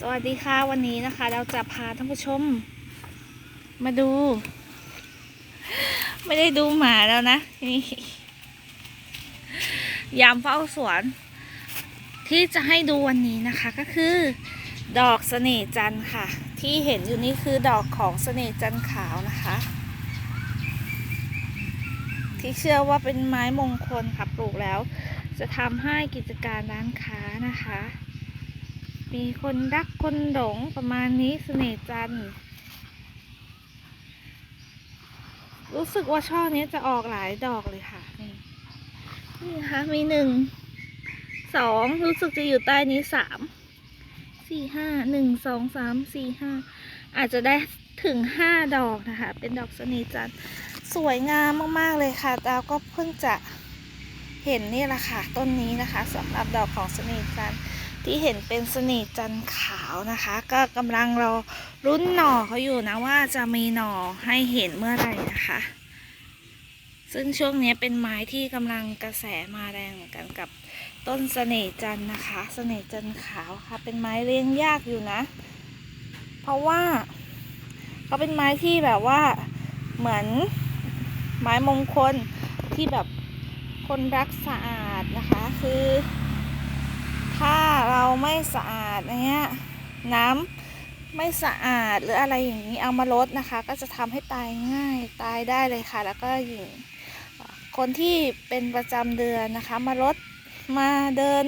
สวัสดีค่ะวันนี้นะคะ เราจะพาท่านผู้ชม มาดู ไม่ได้ดูหมาแล้วนะนี่ยามเฝ้าสวน ที่จะให้ดูวันนี้นะคะก็คือ ดอกเสน่จันทร์ค่ะ ที่เห็นอยู่นี่คือดอกของเสน่จันทร์ขาวนะคะ ที่เชื่อว่าเป็นไม้มงคลค่ะปลูกแล้ว จะทำให้กิจการร้านค้านะคะ มีคนรักคนหลงประมาณนี้เสน่จันทร์รู้สึกว่าช่อนี้จะออกหลายดอกเลยค่ะ นี่นี่นะคะมีหนึ่งสองรู้สึกจะอยู่ใต้นี้สามสี่ห้าหนึ่งสองสามสี่ห้าอาจจะได้ถึงห้าดอกนะคะ เป็นดอกเสน่จันสวยงามมากๆเลยค่ะดาวก็เพิ่งจะเห็นนี่แหละค่ะ ต้นนี้นะคะสำหรับดอกของเสน่จันทร์ ที่เห็นเป็นเสน่ห์จันขาวนะคะ ก็กำลังเรารุ่นหน่อเขาอยู่นะว่าจะมีหน่อให้เห็นเมื่อไหร่นะคะ ซึ่งช่วงนี้เป็นไม้ที่กำลังกระแสมาแรงเหมือนกันกับต้นเสน่จันนะคะเสน่จันขาวค่ะ เป็นไม้เลี้ยงยากอยู่นะ เพราะว่าเขาเป็นไม้ที่แบบว่าเหมือนไม้มงคลที่แบบคนรักสะอาดนะคะ คือ ไม่สะอาดเนี้ยน้ำไม่สะอาดหรืออะไรอย่างนี้เอามาลดนะคะ ก็จะทำให้ตายง่ายตายได้เลยค่ะ แล้วก็หญิงคนที่เป็นประจำเดือนนะคะ มาลดมาเดิน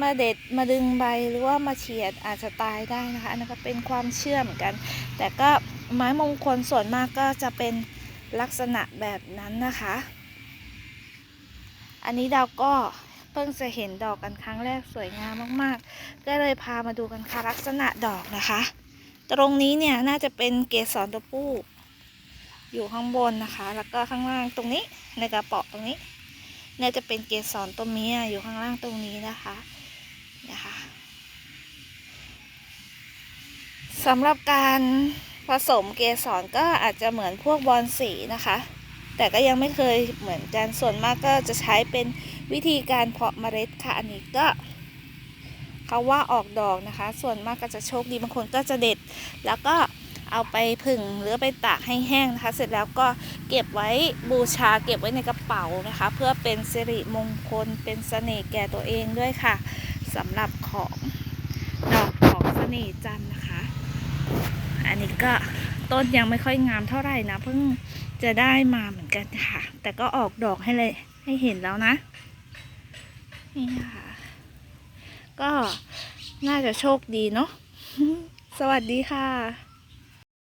มาเด็ดมาดึงใบหรือว่ามาเฉียดอาจจะตายได้นะคะ อันนั้นก็เป็นความเชื่อเหมือนกัน แต่ก็ไม้มงคลส่วนมากก็จะเป็นลักษณะแบบนั้นนะคะ อันนี้ดาวก็ เพิ่งจะเห็นดอกกันครั้งแรกสวยงามมากๆ ก็เลยพามาดูกันค่ะลักษณะดอกนะคะ ตรงนี้เนี่ยน่าจะเป็นเกสรตัวผู้อยู่ข้างบนนะคะ แล้วก็ข้างล่างตรงนี้ในกระเป๋อตรงนี้เนี่ยจะเป็นเกสรตัวเมียอยู่ข้างล่างตรงนี้นะคะนะคะสำหรับการผสมเกสรก็อาจจะเหมือนพวกบอลสีนะคะ แต่ก็ยังไม่เคยเหมือนกันส่วนมากก็จะใช้เป็นวิธีการเพาะเมล็ดค่ะอันนี้ก็เขาว่าออกดอกนะคะ ส่วนมากก็จะโชคดีบางคนก็จะเด็ด แล้วก็เอาไปผึ่งหรือไปตากให้แห้งนะคะ เสร็จแล้วก็เก็บไว้บูชาเก็บไว้ในกระเป๋านะคะ เพื่อเป็นสิริมงคลเป็นเสน่ห์แก่ตัวเองด้วยค่ะสำหรับของดอกของเสน่ห์จันนะคะ อันนี้ก็ ต้นยังไม่ค่อยงามเท่าไหร่นะเพิ่งจะได้มาเหมือนกันค่ะ แต่ก็ออกดอกให้เลยให้เห็นแล้วนะ นี่ค่ะ ก็น่าจะโชคดีเนาะสวัสดีค่ะ